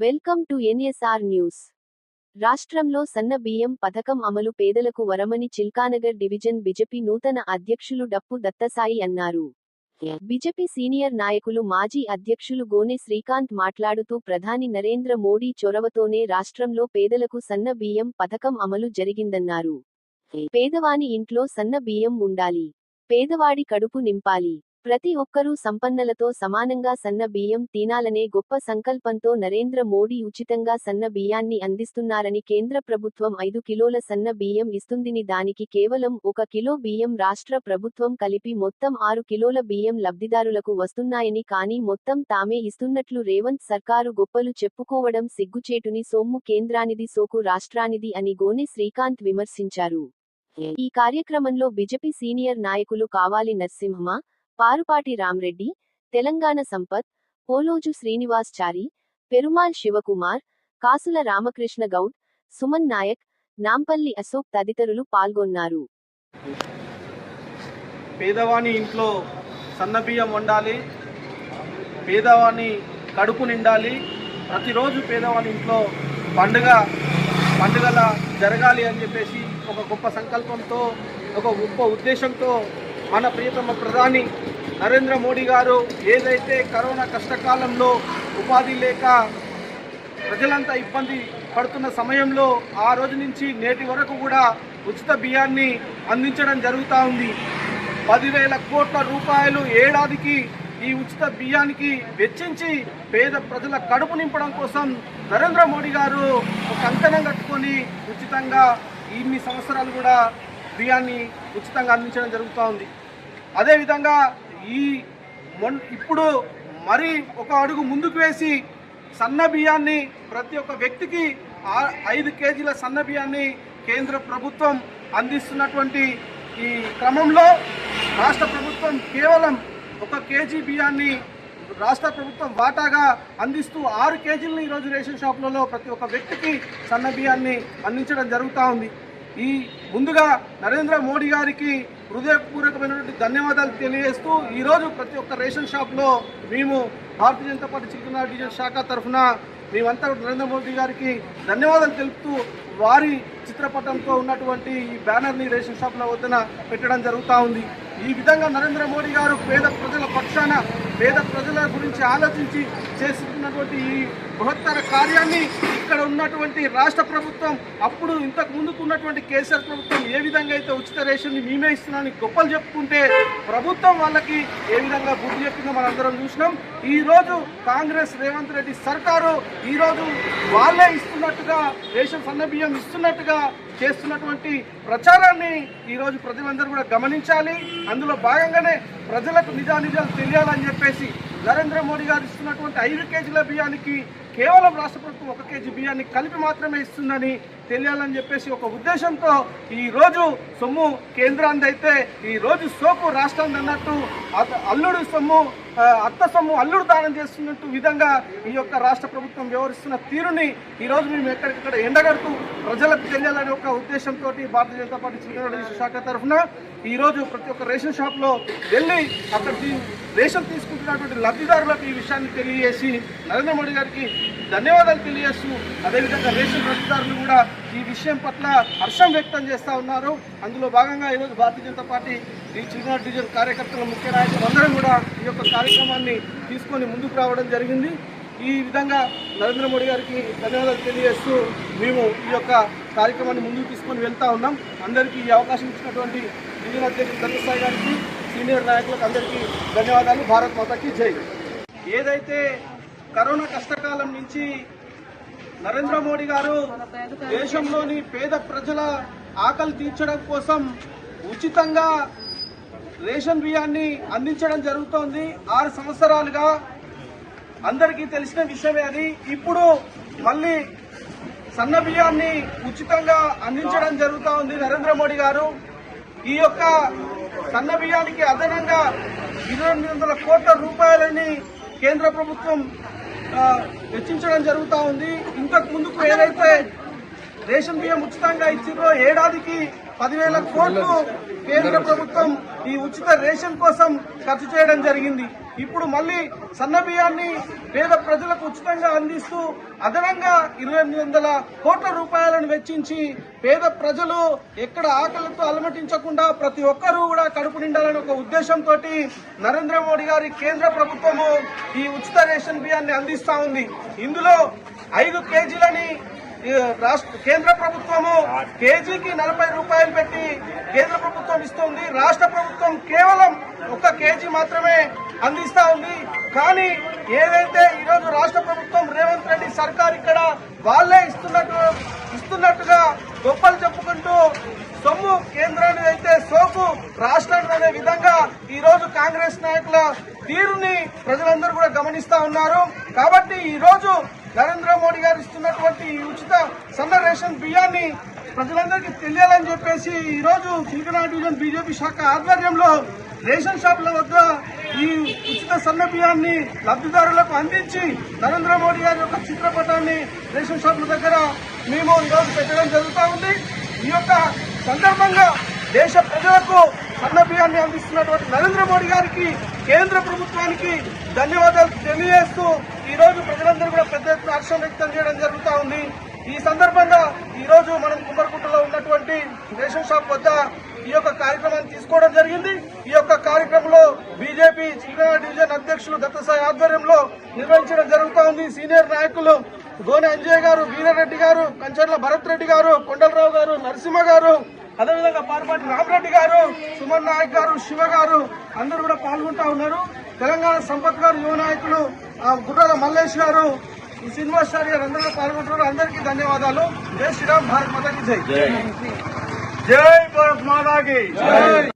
Welcome to NSR news. రాష్ట్రంలో సన్న బియ్యం పథకం అమలు పేదలకు వరమని చిల్కానగర్ డివిజన్ బిజెపి నూతన అధ్యక్షులు డప్పు దత్తసాయి అన్నారు. బిజెపి సీనియర్ నాయకులు మాజీ అధ్యక్షులు గోనె శ్రీకాంత్ మాట్లాడుతూ ప్రధాని నరేంద్ర మోడీ చొరవతోనే రాష్ట్రంలో పేదలకు సన్న బియ్యం పథకం అమలు జరిగిందన్నారు. పేదవాని ఇంట్లో సన్న బియ్యం ఉండాలి. పేదవాడి కడుపు నింపాలి. ప్రతి ఒక్కరూ సంపన్నలతో సమానంగా సన్న బియ్యం తినాలనే గొప్ప సంకల్పంతో నరేంద్ర మోడీ ఉచితంగా సన్న బియ్యాన్ని అందిస్తున్నారని కేంద్ర ప్రభుత్వం ఐదు కిలోల సన్న బియ్యం ఇస్తుందిని దానికి కేవలం ఒక కిలో బియ్యం రాష్ట్ర ప్రభుత్వం కలిపి మొత్తం ఆరు కిలోల బియ్యం లబ్ధిదారులకు వస్తున్నాయని కానీ మొత్తం తామే ఇస్తున్నట్లు రేవంత్ సర్కారు గొప్పలు చెప్పుకోవడం సిగ్గుచేటుని సొమ్ము కేంద్రానిది సోకు రాష్ట్రానిది అని గోనె శ్రీకాంత్ విమర్శించారు. ఈ కార్యక్రమంలో బిజెపి సీనియర్ నాయకులు కావాలి నరసింహ పారుపాటి రామ్రెడ్డి తెలంగాణ సంపత్ పోలోజు శ్రీనివాస్ చారి పెరుమాల్ శివకుమార్ కాసుల రామకృష్ణ గౌడ్ సుమన్ నాయక్ నాంపల్లి అశోక్ తదితరులు పాల్గొన్నారు. పేదవాని ఇంట్లో సన్నబియ్యం వండాలి పేదవాని కడుపు నిండాలి ప్రతిరోజు పేదవాని ఇంట్లో పండుగ పండుగల జరగాలి అని చెప్పేసి ఒక గొప్ప సంకల్పంతో ఒక గొప్ప ఉద్దేశంతో మన ప్రియతమ ప్రధాని నరేంద్ర మోడీ గారు ఏదైతే కరోనా కష్టకాలంలో ఉపాధి లేక ప్రజలంతా ఇబ్బంది పడుతున్న సమయంలో ఆ రోజు నుంచి నేటి వరకు కూడా ఉచిత బియ్యాన్ని అందించడం జరుగుతూ ఉంది. పదివేల కోట్ల రూపాయలు ఏడాదికి ఈ ఉచిత బియ్యానికి వెచ్చించి పేద ప్రజల కడుపు నింపడం కోసం నరేంద్ర మోడీ గారు ఒక అంకణం కట్టుకొని ఉచితంగా ఇన్ని సంవత్సరాలు కూడా బియ్యాన్ని ఉచితంగా అందించడం జరుగుతూ ఉంది. అదేవిధంగా ఈ మొన్ ఇప్పుడు మరి ఒక అడుగు ముందుకు వేసి సన్న బియ్యాన్ని ప్రతి ఒక్క వ్యక్తికి ఐదు కేజీల సన్న బియ్యాన్ని కేంద్ర ప్రభుత్వం అందిస్తున్నటువంటి ఈ క్రమంలో రాష్ట్ర ప్రభుత్వం కేవలం ఒక కేజీ బియ్యాన్ని రాష్ట్ర ప్రభుత్వం వాటాగా అందిస్తూ ఆరు కేజీలను ఈరోజు రేషన్ షాపులలో ప్రతి ఒక్క వ్యక్తికి సన్న బియ్యాన్ని అందించడం జరుగుతూ ఉంది. ఈ ముందుగా నరేంద్ర మోడీ గారికి హృదయపూర్వకమైనటువంటి ధన్యవాదాలు తెలియజేస్తూ ఈరోజు ప్రతి ఒక్క రేషన్ షాప్లో మేము భారతీయ జనతా పార్టీ చిరుకున్న డీజల్ శాఖ తరఫున మేమంతా నరేంద్ర మోడీ గారికి ధన్యవాదాలు తెలుపుతూ వారి చిత్రపటంతో ఉన్నటువంటి ఈ బ్యానర్ని రేషన్ షాప్ల వద్దన పెట్టడం జరుగుతూ ఉంది. ఈ విధంగా నరేంద్ర మోడీ గారు పేద ప్రజల పక్షాన పేద ప్రజల గురించి ఆలోచించి చేస్తున్నటువంటి ఈ బృహత్తర కార్యాన్ని ఇక్కడ ఉన్నటువంటి రాష్ట్ర ప్రభుత్వం అప్పుడు ఇంతకు ముందుకు ఉన్నటువంటి కేసీఆర్ ప్రభుత్వం ఏ విధంగా అయితే ఉచిత రేషన్ని మేమే ఇస్తున్నామని గొప్పలు చెప్పుకుంటే ప్రభుత్వం వాళ్ళకి ఏ విధంగా బుద్ధి చెప్పిందో మనందరం చూసినాం. ఈరోజు కాంగ్రెస్ రేవంత్ రెడ్డి సర్కారు ఈరోజు వాళ్ళే ఇస్తున్నట్టుగా రేషన్ సన్న బియ్యం ఇస్తున్నట్టుగా చేస్తున్నటువంటి ప్రచారాన్ని ఈరోజు ప్రజలందరూ కూడా గమనించాలి. అందులో భాగంగానే ప్రజలకు నిజానిజాలు తెలియాలని చెప్పేసి నరేంద్ర మోడీ గారు ఇస్తున్నటువంటి ఐదు కేజీల బియ్యానికి కేవలం రాష్ట్ర ప్రభుత్వం ఒక కేజీ బియ్యాన్ని కలిపి మాత్రమే ఇస్తుందని తెలియాలని చెప్పేసి ఒక ఉద్దేశంతో ఈరోజు సొమ్ము కేంద్రాన్ని అయితే ఈ సోపు రాష్ట్రాన్ని అన్నట్టు అత- అల్లుడు సొమ్ము అత్త సొమ్ము అల్లుడు దానం చేస్తున్నట్టు విధంగా ఈ యొక్క రాష్ట్ర ప్రభుత్వం వ్యవహరిస్తున్న తీరుని ఈరోజు మేము ఎక్కడికక్కడ ఎండగడుతూ ప్రజలకు తెలియాలనే ఒక ఉద్దేశంతో భారతీయ జనతా పార్టీ చిన్న శాఖ తరఫున ఈరోజు ప్రతి ఒక్క రేషన్ షాప్లో వెళ్ళి అక్కడ తీ- రేషన్ తీసుకుంటున్నటువంటి లబ్ధిదారులకు ఈ విషయాన్ని తెలియజేసి నరేంద్ర మోడీ గారికి ధన్యవాదాలు తెలియజేస్తూ అదేవిధంగా రేషన్ లబ్ధిదారులు కూడా ఈ విషయం పట్ల హర్షం వ్యక్తం చేస్తూ ఉన్నారు. అందులో భాగంగా ఈరోజు భారతీయ జనతా పార్టీ ఈ చిరునాడు డివిజన్ కార్యకర్తల ముఖ్య నాయకులు అందరం కూడా ఈ యొక్క కార్యక్రమాన్ని తీసుకొని ముందుకు రావడం జరిగింది. ఈ విధంగా నరేంద్ర మోడీ గారికి ధన్యవాదాలు తెలియజేస్తూ మేము ఈ యొక్క కార్యక్రమాన్ని ముందుకు తీసుకొని వెళ్తూ ఉన్నాం. అందరికీ ఈ అవకాశం ఇచ్చినటువంటి డివిజన్ అధ్యక్షుడు దత్తసాయి గారికి సీనియర్ నాయకులకు అందరికీ ధన్యవాదాలు. భారత్ మాతకి జై. ఏదైతే కరోనా కష్టకాలం నుంచి నరేంద్ర మోడీ గారు దేశంలోని పేద ప్రజల ఆకలి తీర్చడం కోసం ఉచితంగా రేషన్ బియ్యాన్ని అందించడం జరుగుతోంది. ఆరు సంవత్సరాలుగా అందరికీ తెలిసిన విషయమే అది. ఇప్పుడు మళ్ళీ సన్న బియ్యాన్ని ఉచితంగా అందించడం జరుగుతూ ఉంది నరేంద్ర మోడీ గారు. ఈ యొక్క సన్న బియ్యానికి అదనంగా ఇరవై ఎనిమిది వందల కోట్ల రూపాయలని కేంద్ర ప్రభుత్వం వెచ్చించడం జరుగుతూ ఉంది. ఇంతకు ముందుకు ఏదైతే రేషన్ బియ్యం ఉచితంగా ఇచ్చిరో ఏడాదికి పదివేల కోట్లు కేంద్ర ప్రభుత్వం ఈ ఉచిత రేషన్ కోసం ఖర్చు చేయడం జరిగింది. ఇప్పుడు మళ్ళీ సన్న బియ్యాన్ని పేద ప్రజలకు ఉచితంగా అందిస్తూ అదనంగా ఇరవై ఎనిమిది వందల కోట్ల రూపాయలను వెచ్చించి పేద ప్రజలు ఎక్కడ ఆకలితో అలమటించకుండా ప్రతి ఒక్కరూ కూడా కడుపు నిండాలని ఒక ఉద్దేశంతో నరేంద్ర మోడీ గారి కేంద్ర ప్రభుత్వము ఈ ఉచిత రేషన్ బియ్యాన్ని అందిస్తా ఉంది. ఇందులో ఐదు కేజీలని రాష్ట్ర కేంద్ర ప్రభుత్వము కేజీకి నలభై రూపాయలు పెట్టి కేంద్ర ప్రభుత్వం ఇస్తుంది. రాష్ట్ర ప్రభుత్వం కేవలం ఒక కేజీ మాత్రమే అందిస్తా ఉంది. కానీ ఏదైతే ఈరోజు రాష్ట్ర ప్రభుత్వం రేవంత్ రెడ్డి సర్కార్ ఇక్కడ వాళ్ళే ఇస్తున్నట్టు ఇస్తున్నట్టుగా గొప్పలు చెప్పుకుంటూ సొమ్ము కేంద్రాన్ని అయితే సోపు రాష్ట్రానికి అనే విధంగా ఈ రోజు కాంగ్రెస్ నాయకుల తీరుని ప్రజలందరూ కూడా గమనిస్తా ఉన్నారు. కాబట్టి ఈ రోజు నరేంద్ర మోడీ గారు ఇస్తున్నటువంటి ఉచిత సన్న రేషన్ బియ్యాన్ని ప్రజలందరికీ తెలియాలని చెప్పేసి ఈరోజు రోజు చిలకనాడు డివిజన్ బీజేపీ శాఖ ఆధ్వర్యంలో రేషన్ షాపుల వద్ద ఈ ఉచిత సన్న బియ్యాన్ని లబ్ధిదారులకు అందించి నరేంద్ర మోడీ గారి యొక్క చిత్రపటాన్ని రేషన్ షాపుల దగ్గర మేము ఈరోజు పెట్టడం జరుగుతూ ఉంది. ఈ యొక్క సందర్భంగా దేశ ప్రజలకు సన్నబియ్యాన్ని అందిస్తున్నటువంటి నరేంద్ర మోడీ గారికి కేంద్ర ప్రభుత్వానికి ధన్యవాదాలు తెలియజేస్తూ ఈ రోజు ప్రజలందరూ కూడా పెద్ద ఎత్తున హర్షం వ్యక్తం చేయడం జరుగుతూ ఉంది. ఈ సందర్భంగా ఈరోజు మనం కుమ్మరికుంటలో ఉన్నటువంటి రేషన్ షాప్ వద్ద ఈ యొక్క కార్యక్రమాన్ని తీసుకోవడం జరిగింది. ఈ యొక్క కార్యక్రమంలో బీజేపీ చిల్కనా డివిజన్ అధ్యక్షులు దత్తసాయి ఆధ్వర్యంలో నిర్వహించడం జరుగుతూ ఉంది. సీనియర్ నాయకులు గోనె అంజయ్ గారు వీరారెడ్డి గారు కంచర్ల భరత్ రెడ్డి గారు కొండలరావు గారు నరసింహ గారు అదేవిధంగా పార్పాటి రామరెడ్డి గారు సుమన్ నాయక్ గారు శివ గారు అందరూ కూడా పాల్గొంటా ఉన్నారు. తెలంగాణ సంపత్ గారు యువ నాయకులు ఆ, గుర్రాల మల్లేష్ గారు ఈ శ్రీనివాసారి గారు అందరూ పాల్గొంటున్నారు. అందరికీ ధన్యవాదాలు. జై శ్రీరామ్ భారత్ మాతాకి జై. జై భారత్ మాతాకి. జై.